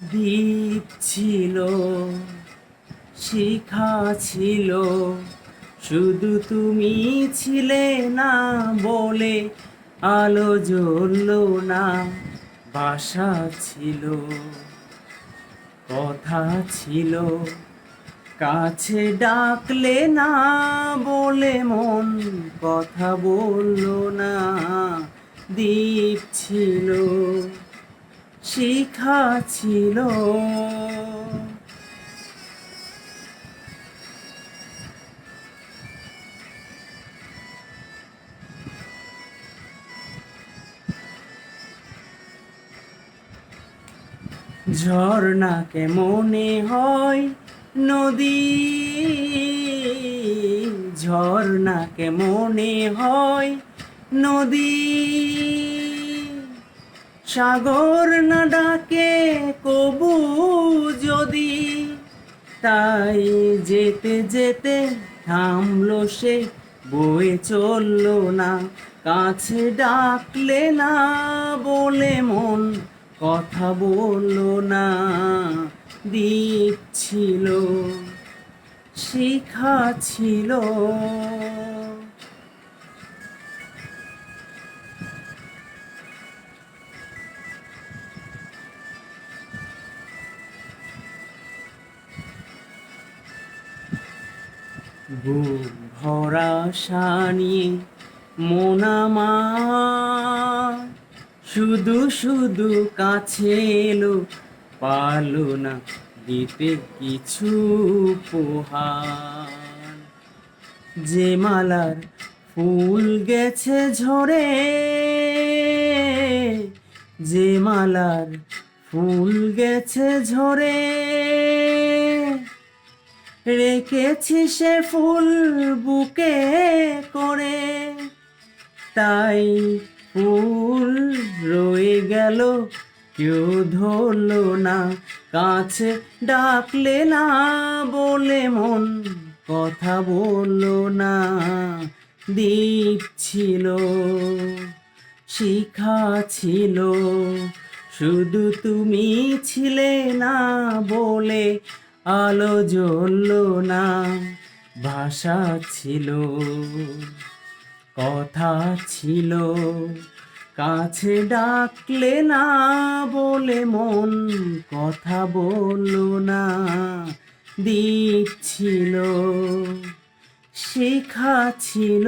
দ্বীপ ছিল, শিখা ছিল, শুধু তুমি ছিলে না বলে আলো জ্বলল না, বাসা ছিল, কথা ছিল, কাছে ডাকলে না বলে মন, কথা বলল না, দ্বীপ ছিল। শিখা ছিল। ঝর্ণাকে মনে হয় নদী? ঝর্ণাকে মনে হয় নদী? সাগর না ডাকে কবু যদি। তাই যেতে যেতে থামলো সে, বয়ে চলল না। কাছে ডাকলে না বলে মন, কথা বলল না, দিচ্ছিল, শিখা ছিল। ভরা শানিয়ে মোনামা শুধু শুধু কাছে এলো, পারল না দিতে কিছু উপহার। যে মালার ফুল গেছে ঝরে, যে মালার ফুল গেছে ঝরে রেখেছি সে ফুল বুকে করে। তাই ফুল রয়ে গেল, কেউ ধরলো না, কাছে ডাকলে না বলে মন, কথা বলল না দ্বীপ ছিল, শিখা ছিল, শুধু তুমি ছিলে না বলে আলো জ্বললো না, ভাষা ছিল, কথা ছিল। কাছে ডাকলে না বলে মন, কথা বলল না দ্বীপ ছিল শিখা ছিল